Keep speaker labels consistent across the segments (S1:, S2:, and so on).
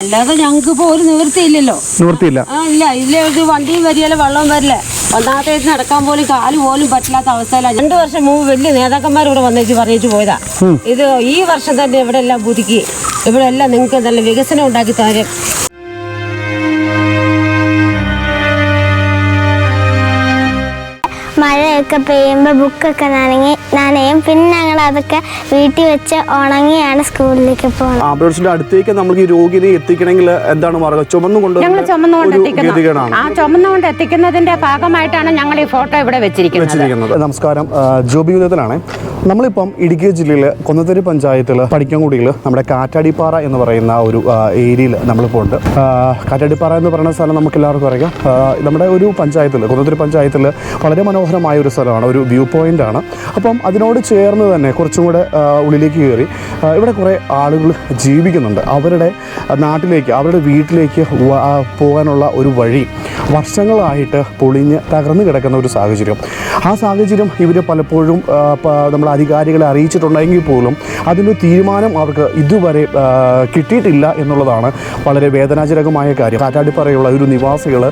S1: അല്ലാതെ ഞങ്ങൾക്ക് ഇപ്പോൾ ഒരു നിവൃത്തിയില്ലല്ലോ.
S2: നിവൃത്തിയില്ല.
S1: ആ ഇല്ല. ഇതിലെ ഒരു വണ്ടിയും വരികയില്ല വെള്ളവും വരില്ല. ഒന്നാമത്തെ നടക്കാൻ പോലും കാൽ പോലും പറ്റില്ലാത്ത അവസ്ഥയിലാണ് രണ്ടു വർഷം മുമ്പ് വലിയ നേതാക്കന്മാർ ഇവിടെ വന്നേച്ച് പറഞ്ഞേച്ച് പോയതാ. ഇത് ഈ വർഷം തന്നെ ഇവിടെ എല്ലാം പുതുക്കി. ഇവിടെ എല്ലാം നിങ്ങൾക്ക് നല്ല വികസനം ഉണ്ടാക്കി തരും
S3: മഴയൊക്കെ പെയ്യുമ്പോൾ ബുക്കൊക്കെ നനങ്ങി നനയും പിന്നെ ഞങ്ങൾ അതൊക്കെ വീട്ടിൽ വെച്ച് ഉണങ്ങിയാണ് സ്കൂളിലേക്ക് പോകുന്നത്
S2: ആംബുലൻസിന്റെ അടുത്തേക്ക് നമ്മൾ ഈ രോഗിനെ എത്തിക്കണമെങ്കിൽ എന്താണ് മാർഗം? ചുമന്നു
S4: ഞങ്ങൾ ചുമന്നുകൊണ്ട് എത്തിക്കുന്നു ആ ചുമന്നുകൊണ്ട് എത്തിക്കുന്നതിന്റെ ഭാഗമായിട്ടാണ് ഞങ്ങൾ ഈ ഫോട്ടോ ഇവിടെ വെച്ചിരിക്കുന്നത്.
S2: നമസ്കാരം. ജോബി യുദ്ധത്തിലാണ് നമ്മളിപ്പം ഇടുക്കി ജില്ലയിലെ കൊന്നത്തരി പഞ്ചായത്തിൽ പടിക്കൻകുടിയിൽ നമ്മുടെ കാറ്റാടിപ്പാറ എന്ന് പറയുന്ന ഒരു ഏരിയയിൽ നമ്മളിപ്പോൾ ഉണ്ട് കാറ്റാടിപ്പാറ എന്ന് പറയുന്ന സ്ഥലം നമുക്ക് എല്ലാവർക്കും അറിയാം നമ്മുടെ ഒരു പഞ്ചായത്തിൽ കൊന്നത്തരി പഞ്ചായത്തിൽ വളരെ മനോഹരമായ ഒരു സ്ഥലമാണ്. ഒരു വ്യൂ പോയിന്റ് ആണ് അപ്പം അതിനോട് ചേർന്ന് തന്നെ കുറച്ചും കൂടെ ഉള്ളിലേക്ക് കയറി. ഇവിടെ കുറേ ആളുകൾ ജീവിക്കുന്നുണ്ട്. അവരുടെ നാട്ടിലേക്ക് അവരുടെ വീട്ടിലേക്ക് പോകാനുള്ള ഒരു വഴി വർഷങ്ങളായിട്ട് പൊളിഞ്ഞ് തകർന്നു കിടക്കുന്ന ഒരു സാഹചര്യം. ആ സാഹചര്യം ഇവർ പലപ്പോഴും നമ്മുടെ അധികാരികളെ അറിയിച്ചിട്ടുണ്ടെങ്കിൽ പോലും അതിന്റെ തീരുമാനം അവർക്ക് ഇതുവരെ കിട്ടിയിട്ടില്ല എന്നുള്ളതാണ് വളരെ വേദനാജനകമായ കാര്യം. കാറ്റാടിപ്പറയുള്ള ഒരു നിവാസികൾ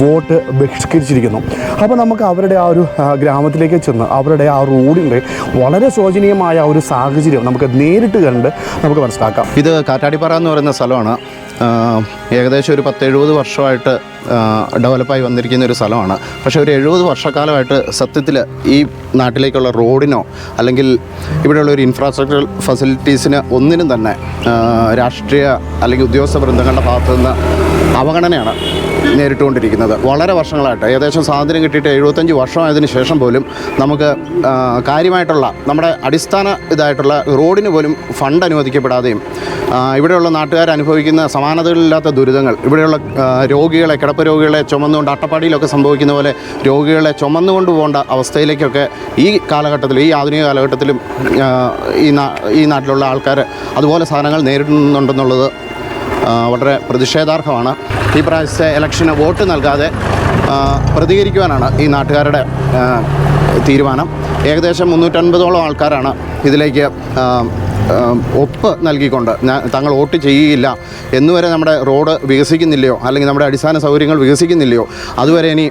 S2: വോട്ട് ബഹിഷ്കരിച്ചിരിക്കുന്നു. അപ്പോൾ നമുക്ക് അവരുടെ ആ ഒരു ഗ്രാമത്തിലേക്ക് ചെന്ന് അവരുടെ ആ റോഡിന്റെ വളരെ ശോചനീയമായ ഒരു സാഹചര്യം നമുക്ക് നേരിട്ട് കണ്ട് നമുക്ക് മനസ്സിലാക്കാം.
S5: ഇത് കാറ്റാടിപ്പാറ എന്ന് പറയുന്ന സ്ഥലമാണ്. ഏകദേശം ഒരു പത്തെഴുപത് വർഷമായിട്ട് ഡെവലപ്പായി വന്നിരിക്കുന്ന ഒരു സ്ഥലമാണ്. പക്ഷേ ഒരു എഴുപത് വർഷക്കാലമായിട്ട് സത്യത്തിൽ ഈ നാട്ടിലേക്കുള്ള റോഡിനോ അല്ലെങ്കിൽ ഇവിടെയുള്ള ഒരു ഇൻഫ്രാസ്ട്രക്ചർ ഫെസിലിറ്റീസിന് ഒന്നിനും തന്നെ രാഷ്ട്രീയ അല്ലെങ്കിൽ ഉദ്യോഗസ്ഥ ബൃന്ദങ്ങളുടെ ഭാഗത്തു നിന്ന് അവഗണനയാണ് നേരിട്ടുകൊണ്ടിരിക്കുന്നത്. വളരെ വർഷങ്ങളായിട്ട്. ഏകദേശം സ്വാതന്ത്ര്യം കിട്ടിയിട്ട് എഴുപത്തഞ്ച് വർഷമായതിനു ശേഷം പോലും നമുക്ക് കാര്യമായിട്ടുള്ള നമ്മുടെ അടിസ്ഥാന ഇതായിട്ടുള്ള റോഡിന് പോലും ഫണ്ട് അനുവദിക്കപ്പെടാതെയും ഇവിടെയുള്ള നാട്ടുകാർ അനുഭവിക്കുന്ന സമാനതകളില്ലാത്ത ദുരിതങ്ങൾ ഇവിടെയുള്ള രോഗികളെ കിടപ്പ് രോഗികളെ ചുമന്നുകൊണ്ട് അട്ടപ്പാടിയിലൊക്കെ സംഭവിക്കുന്ന പോലെ രോഗികളെ ചുമന്നുകൊണ്ട് പോകേണ്ട അവസ്ഥയിലേക്കൊക്കെ ഈ കാലഘട്ടത്തിൽ ഈ ആധുനിക കാലഘട്ടത്തിലും ഈ നാട്ടിലുള്ള ആൾക്കാർ അതുപോലെ സാധനങ്ങൾ നേരിടുന്നുണ്ടെന്നുള്ളത് വളരെ പ്രതിഷേധാർഹമാണ്. ഈ പ്രാവശ്യത്തെ ഇലക്ഷന് വോട്ട് നൽകാതെ പ്രതികരിക്കുവാനാണ് ഈ നാട്ടുകാരുടെ തീരുമാനം. ഏകദേശം മുന്നൂറ്റൻപതോളം ആൾക്കാരാണ് ഇതിലേക്ക് ഒപ്പ് നൽകിക്കൊണ്ട് തങ്ങൾ വോട്ട് ചെയ്യുകയില്ല. എന്നുവരെ നമ്മുടെ റോഡ് വികസിക്കുന്നില്ലയോ? അല്ലെങ്കിൽ നമ്മുടെ അടിസ്ഥാന സൗകര്യങ്ങൾ വികസിക്കുന്നില്ലയോ? അതുവരെ ഇനി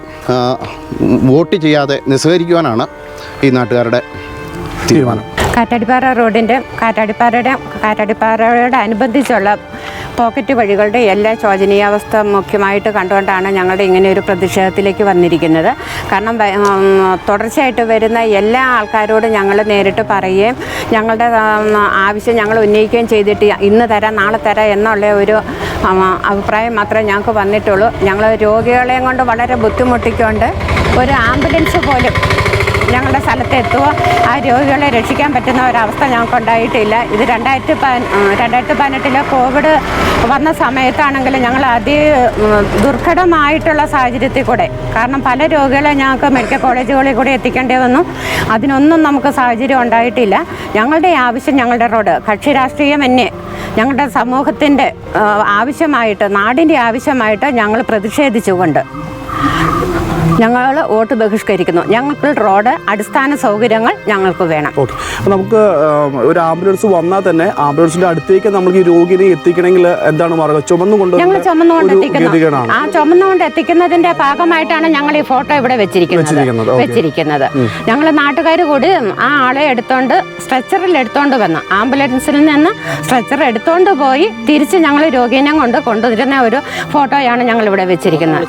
S5: വോട്ട് ചെയ്യാതെ നിസ്സഹരിക്കുവാനാണ് ഈ നാട്ടുകാരുടെ തീരുമാനം.
S4: കാറ്റാടിപ്പാറ റോഡിന്റെ കാറ്റാടിപ്പാറയുടെ കാറ്റാടിപ്പാറയോട് അനുബന്ധിച്ചുള്ള പോക്കറ്റ് വഴികളുടെ എല്ലാ ശോചനീയാവസ്ഥ മുഖ്യമായിട്ട് കണ്ടുകൊണ്ടാണ് ഞങ്ങളുടെ ഇങ്ങനെ ഒരു പ്രതിഷേധത്തിലേക്ക് വന്നിരിക്കുന്നത്. കാരണം തുടർച്ചയായിട്ട് വരുന്ന എല്ലാ ആൾക്കാരോടും ഞങ്ങൾ നേരിട്ട് പറയുകയും ഞങ്ങളുടെ ആവശ്യം ഞങ്ങൾ ഉന്നയിക്കുകയും ചെയ്തിട്ട് ഇന്ന് തരാം നാളെ തരാം എന്നുള്ള ഒരു അഭിപ്രായം മാത്രമേ ഞങ്ങൾക്ക് വന്നിട്ടുള്ളൂ. ഞങ്ങൾ രോഗികളെയും കൊണ്ട് വളരെ ബുദ്ധിമുട്ടിക്കൊണ്ട് ഒരു ആംബുലൻസ് പോലും ഞങ്ങളുടെ സ്ഥലത്ത് എത്തുമോ ആ രോഗികളെ രക്ഷിക്കാൻ പറ്റുന്ന ഒരവസ്ഥ ഞങ്ങൾക്ക് ഉണ്ടായിട്ടില്ല ഇത് രണ്ടായിരത്തി പതിനെട്ടിലെ കോവിഡ് വന്ന സമയത്താണെങ്കിൽ ഞങ്ങൾ അതി ദുർഘടമായിട്ടുള്ള സാഹചര്യത്തിൽ കൂടെ കാരണം പല രോഗികളെ ഞങ്ങൾക്ക് മെഡിക്കൽ കോളേജുകളിൽ കൂടെ എത്തിക്കേണ്ടി വന്നു. അതിനൊന്നും നമുക്ക് സാഹചര്യം ഉണ്ടായിട്ടില്ല. ഞങ്ങളുടെ ആവശ്യം ഞങ്ങളുടെ റോഡ് കക്ഷി രാഷ്ട്രീയം എന്നെ ഞങ്ങളുടെ സമൂഹത്തിന്റെ ആവശ്യമായിട്ട് നാടിന്റെ ആവശ്യമായിട്ട് ഞങ്ങൾ പ്രതിഷേധിച്ചുകൊണ്ട്. ഞങ്ങൾ വോട്ട് ബഹിഷ്കരിക്കുന്നു. ഞങ്ങൾക്ക് റോഡ് അടിസ്ഥാന സൗകര്യങ്ങൾ ഞങ്ങൾക്ക് വേണം.
S2: ഓക്കെ. നമുക്ക് ഒരു ആംബുലൻസ് വന്നാൽ തന്നെ ആംബുലൻസിന്റെ അടുത്തേക്ക് നമുക്ക് ഈ രോഗിനെ എത്തിക്കണമെങ്കിൽ എന്താണ് മാർഗം? ചുമന്നുകൊണ്ട്
S4: ഞങ്ങൾ ചുമന്നുകൊണ്ട് എത്തിക്കുന്നു. ആ ചുമന്നുകൊണ്ട് എത്തിക്കുന്നതിന്റെ ഭാഗമായിട്ടാണ് ഞങ്ങൾ ഈ ഫോട്ടോ ഇവിടെ
S2: വെച്ചിരിക്കുന്നത്.
S4: വെച്ചിരിക്കുന്നത്. ഞങ്ങൾ നാട്ടുകാർ കൂടി ആ ആളെ എടുത്തോണ്ട് സ്ട്രെച്ചറിൽ എടുത്തോണ്ട് വന്നു ആംബുലൻസിൽ നിന്ന് സ്ട്രെച്ചർ എടുത്തോണ്ട് പോയി തിരിച്ച് ഞങ്ങൾ രോഗീനെ കൊണ്ട് കൊണ്ടുവരുന്ന ഒരു ഫോട്ടോയാണ് ഞങ്ങൾ ഇവിടെ വെച്ചിരിക്കുന്നത്.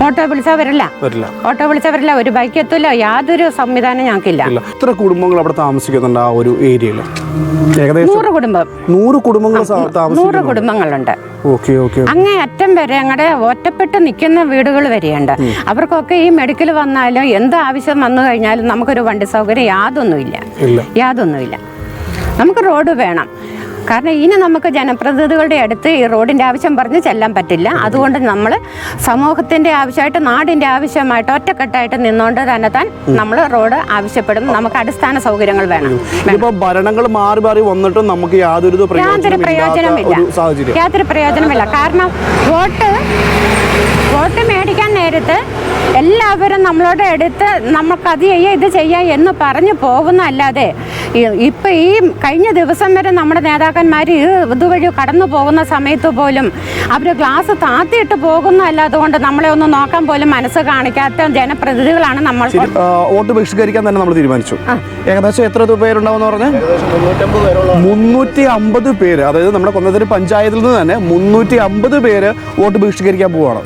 S4: ഫോട്ടോ വിളിച്ചാൽ വരില്ല. ഓട്ടോ വിളിച്ചാൽ വരില്ല ഒരു ബൈക്ക് എത്തില്ല യാതൊരു സംവിധാനം ഞങ്ങൾക്കില്ല.
S2: ഇത്ര കുടുംബങ്ങൾ അവിടെ താമസിക്കുന്നുണ്ട് ആ ഒരു ഏരിയയിൽ? ഏകദേശം
S4: നൂറ് കുടുംബം.
S2: നൂറ് കുടുംബങ്ങൾ
S4: നൂറ് കുടുംബങ്ങളുണ്ട്.
S2: അങ്ങനെ
S4: അങ്ങേ അറ്റം വരെ അങ്ങടെ ഒറ്റപ്പെട്ട് നിൽക്കുന്ന വീടുകൾ വരെയുണ്ട്. അവർക്കൊക്കെ ഈ മെഡിക്കൽ വന്നാലും എന്ത് ആവശ്യം വന്നു കഴിഞ്ഞാലും നമുക്കൊരു വണ്ടി സൗകര്യം യാതൊന്നുമില്ല. യാതൊന്നുമില്ല. നമുക്ക് റോഡ് വേണം. കാരണം ഇനി നമുക്ക് ജനപ്രതിനിധികളുടെ അടുത്ത് ഈ റോഡിന്റെ ആവശ്യം പറഞ്ഞ് ചെല്ലാൻ പറ്റില്ല. അതുകൊണ്ട് നമ്മൾ സമൂഹത്തിന്റെ ആവശ്യമായിട്ട് നാടിന്റെ ആവശ്യമായിട്ട് ഒറ്റക്കെട്ടായിട്ട് നിന്നുകൊണ്ട് തന്നെ താൻ നമ്മൾ റോഡ് ആവശ്യപ്പെടും. നമുക്ക് അടിസ്ഥാന സൗകര്യങ്ങൾ വേണം.
S2: ഇപ്പോൾ ഭരണങ്ങൾ മാറി മാറി വന്നിട്ടും നമുക്ക് യാതൊരു
S4: പ്രയോജനമില്ല. യാതൊരു പ്രയോജനമില്ല. കാരണം വോട്ട് വോട്ട് മേടിക്കാൻ നേരത്ത് എല്ലാവരും നമ്മളോട് എടുത്ത് നമുക്കത് ചെയ്യാം ഇത് ചെയ്യാം എന്ന് പറഞ്ഞു പോകുന്നതല്ലാതെ ഇപ്പം ഈ കഴിഞ്ഞ ദിവസം വരെ നമ്മുടെ നേതാക്കന്മാർ ഇതുവഴി കടന്നു പോകുന്ന സമയത്ത് പോലും അവർ ഗ്ലാസ് താത്തിയിട്ട് പോകുന്നതല്ലാതെ കൊണ്ട് നമ്മളെ ഒന്ന് നോക്കാൻ പോലും മനസ്സ് കാണിക്കാത്ത ജനപ്രതിനിധികളാണ് നമ്മൾ.
S2: വോട്ട് ബഹിഷ്കരിക്കാൻ തന്നെ നമ്മൾ തീരുമാനിച്ചു. ഏകദേശം എത്ര പേരുണ്ടാവും പറഞ്ഞു? മുന്നൂറ്റി അമ്പത് പേര്. അതായത് നമ്മുടെ കൊന്നത്തരി പഞ്ചായത്തിൽ നിന്ന് തന്നെ മുന്നൂറ്റി അമ്പത് പേര് വോട്ട് ബഹിഷ്കരിക്കാൻ പോവാണ്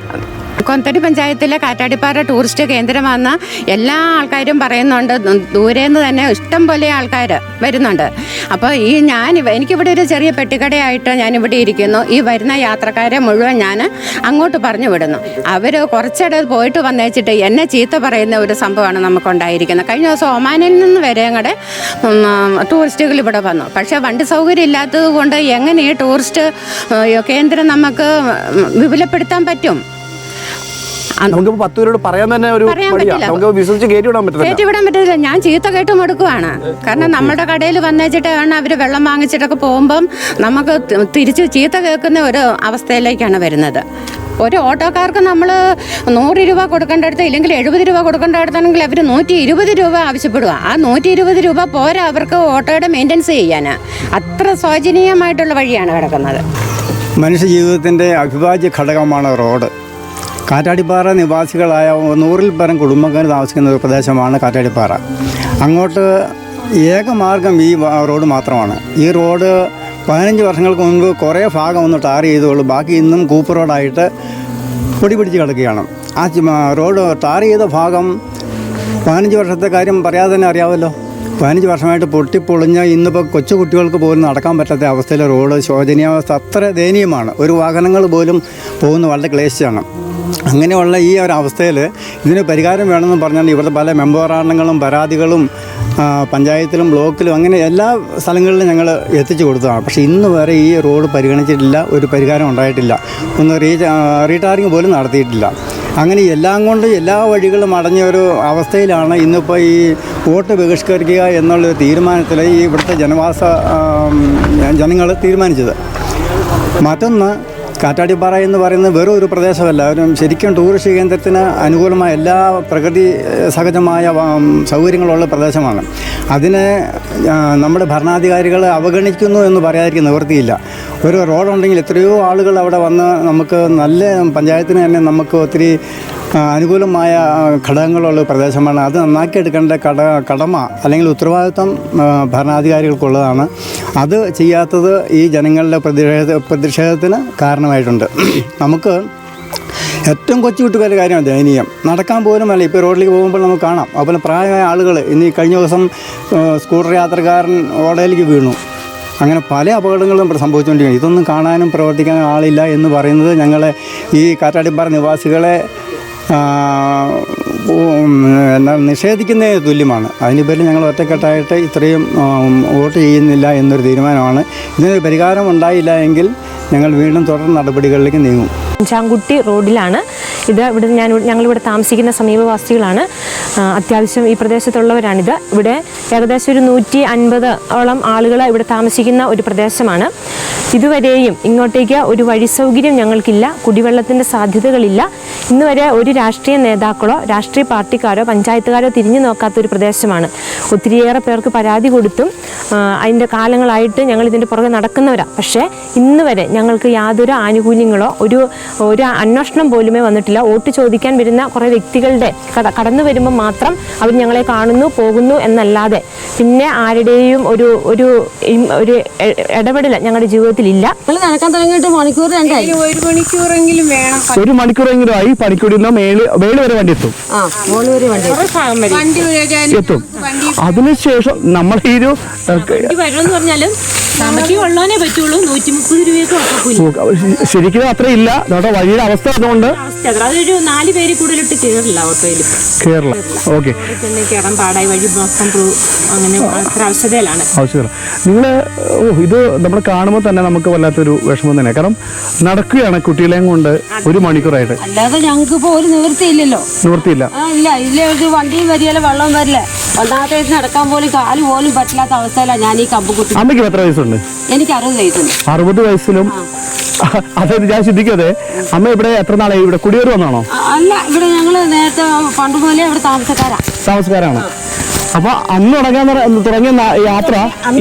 S4: കൊന്തടി പഞ്ചായത്തിലെ കാറ്റാടിപ്പാറ ടൂറിസ്റ്റ് കേന്ദ്രമാണെന്ന് എല്ലാ ആൾക്കാരും പറയുന്നുണ്ട്. ദൂരെ നിന്ന് തന്നെ ഇഷ്ടം പോലെ ആൾക്കാർ വരുന്നുണ്ട്. അപ്പോൾ ഈ ഞാൻ എനിക്കിവിടെ ഒരു ചെറിയ പെട്ടിക്കടയായിട്ട് ഞാനിവിടെ ഇരിക്കുന്നു. ഈ വരുന്ന യാത്രക്കാരെ മുഴുവൻ ഞാൻ അങ്ങോട്ട് പറഞ്ഞു വിടുന്നു. അവർ കുറച്ചിടെ പോയിട്ട് വന്നേച്ചിട്ട് എന്നെ ചീത്ത പറയുന്ന ഒരു സംഭവമാണ് നമുക്കുണ്ടായിരിക്കുന്നത്. കഴിഞ്ഞ ദിവസം ഒമാനിൽ നിന്ന് വരെ ഞങ്ങളുടെ ടൂറിസ്റ്റുകൾ ഇവിടെ വന്നു. പക്ഷേ വണ്ടി സൗകര്യം ഇല്ലാത്തത് കൊണ്ട് എങ്ങനെ ഈ ടൂറിസ്റ്റ് കേന്ദ്രം നമുക്ക് വിപുലപ്പെടുത്താൻ പറ്റും?
S2: നമുക്ക് പത്ത് പേരോട് പറയാൻ തന്നെ ഒരു. നമുക്ക് വിശ്വസിച്ച് കയറ്റി വിടാൻ പറ്റില്ല
S4: കയറ്റിവിടാൻ പറ്റില്ല ഞാൻ ചീത്ത കേട്ട് മടുക്കുവാണ് കാരണം നമ്മുടെ കടയിൽ വന്നേച്ചിട്ടാണ് അവർ വെള്ളം വാങ്ങിച്ചിട്ടൊക്കെ പോകുമ്പം നമുക്ക് തിരിച്ച് ചീത്ത കേൾക്കുന്ന ഒരു അവസ്ഥയിലേക്കാണ് വരുന്നത്. ഒരു ഓട്ടോക്കാർക്ക് നമ്മൾ നൂറ് രൂപ കൊടുക്കേണ്ടടുത്ത് ഇല്ലെങ്കിൽ എഴുപത് രൂപ കൊടുക്കേണ്ടടുത്താണെങ്കിൽ അവർ നൂറ്റി ഇരുപത് രൂപ ആവശ്യപ്പെടുക. ആ നൂറ്റി ഇരുപത് രൂപ പോരാ അവർക്ക് ഓട്ടോയുടെ മെയിന്റനൻസ് ചെയ്യാൻ അത്ര ശോചനീയമായിട്ടുള്ള വഴിയാണ് കിടക്കുന്നത്.
S6: മനുഷ്യ ജീവിതത്തിന്റെ അവിഭാജ്യ ഘടകമാണ് റോഡ്. കാറ്റാടിപ്പാറ നിവാസികളായ നൂറിൽ പരം കുടുംബങ്ങൾ താമസിക്കുന്ന ഒരു പ്രദേശമാണ് കാറ്റാടിപ്പാറ. അങ്ങോട്ട് ഏകമാർഗം ഈ റോഡ് മാത്രമാണ്. ഈ റോഡ് പതിനഞ്ച് വർഷങ്ങൾക്ക് മുൻപ് കുറേ ഭാഗം ഒന്ന് ടാർ ചെയ്തുള്ളൂ. ബാക്കി ഇന്നും കൂപ്പ് റോഡായിട്ട് പൊടി പിടിച്ച് കിടക്കുകയാണ്. ആ റോഡ് ടാർ ചെയ്ത ഭാഗം പതിനഞ്ച് വർഷത്തെ കാര്യം പറയാതെ തന്നെ അറിയാമല്ലോ പതിനഞ്ച് വർഷമായിട്ട് പൊട്ടിപ്പൊളിഞ്ഞ് ഇന്നിപ്പോൾ കൊച്ചു കുട്ടികൾക്ക് പോലും നടക്കാൻ പറ്റാത്ത അവസ്ഥയിൽ റോഡ് ശോചനീയാവസ്ഥ അത്ര ദയനീയമാണ്. ഒരു വാഹനങ്ങൾ പോലും പോകുന്ന വളരെ ക്ലേശിച്ചാണ്. അങ്ങനെയുള്ള ഈ ഒരു അവസ്ഥയിൽ ഇതിന് പരിഹാരം വേണമെന്ന് പറഞ്ഞാൽ ഇവിടുത്തെ പല മെമ്പറാണങ്ങളും പരാതികളും പഞ്ചായത്തിലും ബ്ലോക്കിലും അങ്ങനെ എല്ലാ സ്ഥലങ്ങളിലും ഞങ്ങൾ എത്തിച്ചു കൊടുത്തതാണ്. പക്ഷേ ഇന്ന് വരെ ഈ റോഡ് പരിഗണിച്ചിട്ടില്ല ഒരു പരിഹാരം ഉണ്ടായിട്ടില്ല. ഒന്ന് റീ റീടാറിങ് പോലും നടത്തിയിട്ടില്ല. അങ്ങനെ എല്ലാം കൊണ്ട് എല്ലാ വഴികളും അടഞ്ഞ ഒരു അവസ്ഥയിലാണ് ഇന്നിപ്പോൾ ഈ വോട്ട് ബഹിഷ്കരിക്കുക എന്നുള്ള തീരുമാനത്തിൽ ഈ ഇവിടുത്തെ ജനവാസ ജനങ്ങൾ തീരുമാനിച്ചത്. മറ്റൊന്ന് കാറ്റാടിപ്പാറ എന്ന് പറയുന്നത് വെറും ഒരു പ്രദേശമല്ല. ഒരു ശരിക്കും ടൂറിസ്റ്റ് കേന്ദ്രത്തിന് അനുകൂലമായ എല്ലാ പ്രകൃതി സഹജമായ സൗകര്യങ്ങളുള്ള പ്രദേശമാണ്. അതിനെ നമ്മുടെ ഭരണാധികാരികൾ അവഗണിക്കുന്നു എന്ന് പറയാതിരിക്കുന്ന നിവൃത്തിയില്ല. ഒരു റോഡുണ്ടെങ്കിൽ എത്രയോ ആളുകൾ അവിടെ വന്ന് നമുക്ക് നല്ല പഞ്ചായത്തിന് തന്നെ നമുക്ക് ഒത്തിരി അനുകൂലമായ ഘടകങ്ങളുള്ള പ്രദേശമാണ്. അത് നന്നാക്കി എടുക്കേണ്ട കട കടമ അല്ലെങ്കിൽ ഉത്തരവാദിത്വം ഭരണാധികാരികൾക്കുള്ളതാണ്. അത് ചെയ്യാത്തത് ഈ ജനങ്ങളുടെ പ്രതിഷേധ പ്രതിഷേധത്തിന് കാരണമായിട്ടുണ്ട്. നമുക്ക് ഏറ്റവും കൊച്ചു കുട്ടികളുടെ കാര്യമാണ് ദയനീയം നടക്കാൻ പോലും അല്ല. ഇപ്പോൾ റോഡിലേക്ക് പോകുമ്പോൾ നമുക്ക് കാണാം. അതുപോലെ പ്രായമായ ആളുകൾ ഇനി കഴിഞ്ഞ ദിവസം സ്കൂട്ടർ യാത്രക്കാരൻ ഓടയിലേക്ക് വീണു. അങ്ങനെ പല അപകടങ്ങളും സംഭവിച്ചുകൊണ്ടിരിക്കുന്നു. ഇതൊന്നും കാണാനും പ്രവർത്തിക്കാനും ആളില്ല എന്ന് പറയുന്നത് ഞങ്ങളെ ഈ കാറ്റാടിപ്പാറ നിവാസികളെ uh, ഉം, എന്നാ നിഷേധിക്കുന്നതിന് തുല്യമാണ്. അതിന് പേരിൽ ഞങ്ങൾ ഒറ്റക്കെട്ടായിട്ട് ഇത്രയും വോട്ട് ചെയ്യുന്നില്ല എന്നൊരു തീരുമാനമാണ്. ഇതിനൊരു പരിഹാരം ഉണ്ടായില്ല എങ്കിൽ ഞങ്ങൾ വീണ്ടും തുടർ നടപടികളിലേക്ക് നീങ്ങും.
S7: ചാങ്കുട്ടി റോഡിലാണ്. ഇത് ഇവിടെ ഞാൻ ഞങ്ങളിവിടെ താമസിക്കുന്ന സമീപവാസികളാണ്. അത്യാവശ്യം ഈ പ്രദേശത്തുള്ളവരാണിത്. ഇവിടെ ഏകദേശം ഒരു നൂറ്റി അൻപത് ഓളം ആളുകൾ ഇവിടെ താമസിക്കുന്ന ഒരു പ്രദേശമാണ്. ഇതുവരെയും ഇങ്ങോട്ടേക്ക് ഒരു വഴി സൗകര്യം ഞങ്ങൾക്കില്ല കുടിവെള്ളത്തിന്റെ സാധ്യതകളില്ല. ഇന്നുവരെ ഒരു രാഷ്ട്രീയ നേതാക്കളോ രാഷ്ട്രീയ പാർട്ടിക്കാരോ പഞ്ചായത്തുകാരോ തിരിഞ്ഞു നോക്കാത്ത ഒരു പ്രദേശമാണ്. ഒത്തിരിയേറെ പേർക്ക് പരാതി കൊടുത്തും അതിന്റെ കാലങ്ങളായിട്ട് ഞങ്ങൾ ഇതിന്റെ പുറകെ നടക്കുന്നവരാ. പക്ഷേ ഇന്ന് വരെ ഞങ്ങൾക്ക് യാതൊരു ആനുകൂല്യങ്ങളോ ഒരു ഒരു അന്വേഷണം പോലുമേ വന്നിട്ടില്ല. വോട്ട് ചോദിക്കാൻ വരുന്ന കുറേ വ്യക്തികളുടെ കട കടന്നു വരുമ്പോൾ മാത്രം അവർ ഞങ്ങളെ കാണുന്നു പോകുന്നു എന്നല്ലാതെ പിന്നെ ആരുടെയും ഒരു ഒരു ഒരു ഇടപെടൽ ഞങ്ങളുടെ ജീവിതത്തിലില്ല.
S1: ഇല്ല നടക്കാൻ തുടങ്ങിയിട്ട് മണിക്കൂർ രണ്ടായി.
S4: ഒരു മണിക്കൂറെങ്കിലും വേണം.
S2: ഒരു മണിക്കൂറെങ്കിലും ആയി പണിക്കൂടിയിൽ മേൾ വേൾ വരെ വണ്ടി എത്തും.
S1: ആ. മോൾ വരെ. വണ്ടി
S4: വണ്ടി
S2: എത്തും. അതിനുശേഷം നമ്മൾ ഈ ഒരു
S7: സാമ്പത്തികം ഉള്ളവനെ പറ്റുള്ളൂ. നൂറ്റി മുപ്പത് രൂപയൊക്കെ ഒക്കക്കൂലി
S2: ശരിക്കും അത്ര ഇല്ല. നമ്മുടെ വഴിയുടെ അവസ്ഥ അതുകൊണ്ട്
S7: അവസ്ഥ അതൊരു നാല് പേര് കൂടുതലിട്ട് കയറില്ല ഓട്ടോയിൽ.
S2: കേരള ഓക്കെ.
S7: പിന്നെ കയറാൻ പാടായി വഴി മൊത്തം ബ്ലൂ- അങ്ങനെ അത്ര
S2: ആവശ്യമില്ല നിങ്ങൾ ഓ ഇത് നമ്മൾ കാണുമ്പോൾ തന്നെ നമുക്ക് വല്ലാത്തൊരു വിഷമം തന്നെ. കാരണം നടക്കുകയാണ് കുട്ടികളെയും കൊണ്ട് ഒരു മണിക്കൂറായിട്ട്.
S1: അല്ലാതെ ഞങ്ങൾക്ക് ഇപ്പൊ ഒരു നിവൃത്തിയില്ലല്ലോ.
S2: നിവൃത്തിയില്ല.
S1: ആ ഇല്ല. ഇല്ല ഒരു വണ്ടിയും വരികയില്ല വെള്ളം വരില്ല ഒന്നാമത്തെ ദിവസം നടക്കാൻ പോലും കാൽ പോലും പറ്റില്ലാത്ത അവസ്ഥയിലാണ് ഞാൻ ഈ കമ്പ് കുട്ടി
S2: അമ്മയ്ക്ക് എത്ര വയസ്സുണ്ട്?
S1: എനിക്ക് അറുപത് വയസ്സുണ്ട്.
S2: അറുപത് വയസ്സിലും? അതെ ഞാൻ ചിന്തിക്കാതെ. അമ്മ ഇവിടെ എത്ര നാളെ ഇവിടെ കുടിയേറി വന്നാണോ?
S1: അല്ല ഇവിടെ ഞങ്ങൾ നേരത്തെ പണ്ട് മുതലേ ഇവിടെ താമസക്കാരാ.
S2: താമസക്കാരാണ്. അപ്പൊ അന്ന് തുടങ്ങാൻ തുടങ്ങിയ യാത്ര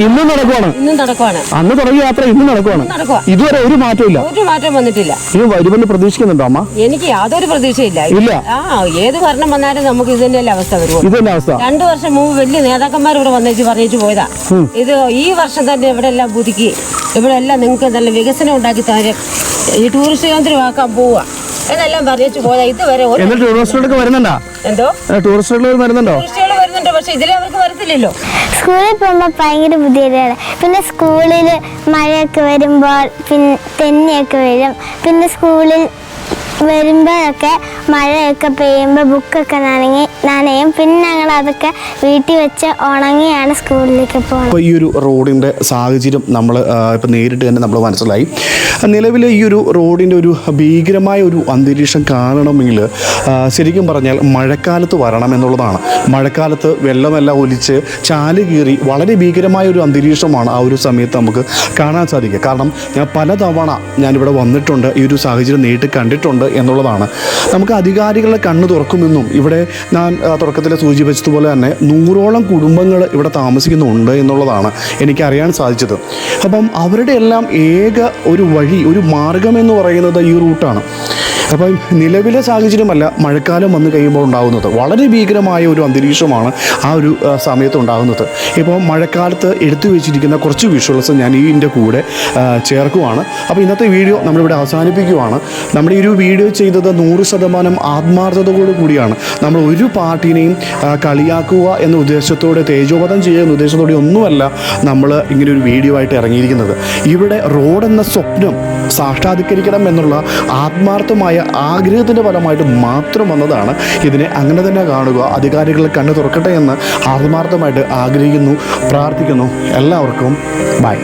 S2: ഇന്നും നടക്കുവാണ്.
S1: ഇന്നും നടക്കുവാണ്.
S2: അന്ന് തുടങ്ങിയ യാത്ര ഇന്നും നടക്കുവാണ്. ഇതുവരെ ഒരു മാറ്റമില്ല
S1: ഒരു മാറ്റം വന്നിട്ടില്ല.
S2: ഇനി വരുമെന്ന് പ്രതീക്ഷിക്കുന്നുണ്ടോ അമ്മ?
S1: എനിക്ക് യാതൊരു പ്രതീക്ഷയില്ല
S2: ഇല്ല.
S1: ആ ഏത് ഭരണം വന്നാലും നമുക്ക് ഇത് തന്നെയല്ലേ അവസ്ഥ വരുമോ
S2: ഇത് തന്നെ അവസ്ഥ.
S1: രണ്ടു വർഷം മുമ്പ് വലിയ നേതാക്കന്മാർ ഇവിടെ വന്നേച്ച് പറഞ്ഞേച്ച് പോയതാ. ഇത് ഈ വർഷം തന്നെ ഇവിടെ എല്ലാം പുതുക്കി. ഇവിടെ എല്ലാം നിങ്ങൾക്ക് നല്ല വികസനം ഉണ്ടാക്കി തരും ഈ ടൂറിസ്റ്റ് കേന്ദ്രമാക്കാൻ പോവുക എന്നെല്ലാം പറഞ്ഞേച്ച് പോയതാ. ഇതുവരെ
S2: എന്നിട്ട് ടൂറിസ്റ്റുകളൊക്കെ വരുന്നുണ്ടോ?
S1: എന്തോ?
S2: ടൂറിസ്റ്റുകൾ വരുന്നുണ്ടോ?
S1: വരുന്നുണ്ട് പക്ഷെ ഇതിൽ അവർക്ക് വരത്തില്ലല്ലോ.
S3: സ്കൂളിൽ പോകുമ്പോൾ ഭയങ്കര ബുദ്ധിമുട്ടാണ്. പിന്നെ സ്കൂളിൽ മഴയൊക്കെ വരുമ്പോൾ പിന്നെ തെന്നിയൊക്കെ വരും. പിന്നെ സ്കൂളിൽ വരുമ്പോഴൊക്കെ മഴയൊക്കെ പെയ്യുമ്പോൾ ബുക്കൊക്കെ നനങ്ങി നനയും. പിന്നെ ഞങ്ങൾ അതൊക്കെ വീട്ടിൽ വെച്ച് ഉണങ്ങിയാണ് സ്കൂളിലേക്ക് പോകുന്നത്
S2: അപ്പോൾ ഈ ഒരു റോഡിന്റെ സാഹചര്യം നമ്മൾ ഇപ്പം നേരിട്ട് തന്നെ നമ്മൾ മനസ്സിലായി. നിലവിൽ ഈ ഒരു റോഡിന്റെ ഒരു ഭീകരമായ ഒരു അന്തരീക്ഷം കാണണമെങ്കിൽ ശരിക്കും പറഞ്ഞാൽ മഴക്കാലത്ത് വരണം എന്നുള്ളതാണ്. മഴക്കാലത്ത് വെള്ളമെല്ലാം ഒലിച്ച് ചാൽ കീറി വളരെ ഭീകരമായ ഒരു അന്തരീക്ഷമാണ് ആ ഒരു സമയത്ത് നമുക്ക് കാണാൻ സാധിക്കുക. കാരണം ഞാൻ പലതവണ ഞാനിവിടെ വന്നിട്ടുണ്ട് ഈ ഒരു സാഹചര്യം നേരിട്ട് കണ്ടിട്ടുണ്ട് എന്നുള്ളതാണ്. നമുക്ക് അധികാരികളുടെ കണ്ണ് തുറക്കുമെന്നും ഇവിടെ ഞാൻ തുടക്കത്തിൽ സൂചിപ്പിച്ചതുപോലെ തന്നെ നൂറോളം കുടുംബങ്ങൾ ഇവിടെ താമസിക്കുന്നുണ്ട് എന്നുള്ളതാണ് എനിക്കറിയാൻ സാധിച്ചത്. അപ്പം അവരുടെ എല്ലാം ഏക ഒരു വഴി ഒരു മാർഗം എന്ന് പറയുന്നത് ഈ റൂട്ടാണ്. അപ്പം നിലവിലെ സാഹചര്യമല്ല മഴക്കാലം വന്നു കഴിയുമ്പോൾ ഉണ്ടാകുന്നത്. വളരെ ഭീകരമായ ഒരു അന്തരീക്ഷമാണ് ആ ഒരു സമയത്ത് ഉണ്ടാകുന്നത്. ഇപ്പോൾ മഴക്കാലത്ത് എടുത്തു വെച്ചിരിക്കുന്ന കുറച്ച് വിഷ്വൽസ് ഞാൻ ഇതിന്റെ കൂടെ ചേർക്കുവാണ്. അപ്പോൾ ഇന്നത്തെ വീഡിയോ നമ്മളിവിടെ അവസാനിപ്പിക്കുവാണ്. നമ്മുടെ ഈ ഒരു വീഡിയോ ചെയ്തത് നൂറ് ശതമാനം ആത്മാർത്ഥതയോട് കൂടിയാണ്. നമ്മൾ ഒരു പാർട്ടിനെയും കളിയാക്കുക എന്ന ഉദ്ദേശത്തോടെ തേജോവധം ചെയ്യുക എന്ന ഉദ്ദേശത്തോടെ ഒന്നുമല്ല നമ്മൾ ഇങ്ങനെ ഒരു വീഡിയോ ആയിട്ട് ഇറങ്ങിയിരിക്കുന്നത്. ഇവിടെ റോഡ് എന്ന സ്വപ്നം സാക്ഷാത്കരിക്കണം എന്നുള്ള ആത്മാർത്ഥമായ ആഗ്രഹത്തിന്റെ ഫലമായിട്ട് മാത്രം വന്നതാണ്. ഇതിനെ അങ്ങനെ തന്നെ കാണുക. അധികാരികൾ കണ്ണു തുറക്കട്ടെ എന്ന് ആത്മാർത്ഥമായിട്ട് ആഗ്രഹിക്കുന്നു പ്രാർത്ഥിക്കുന്നു. എല്ലാവർക്കും ബൈ.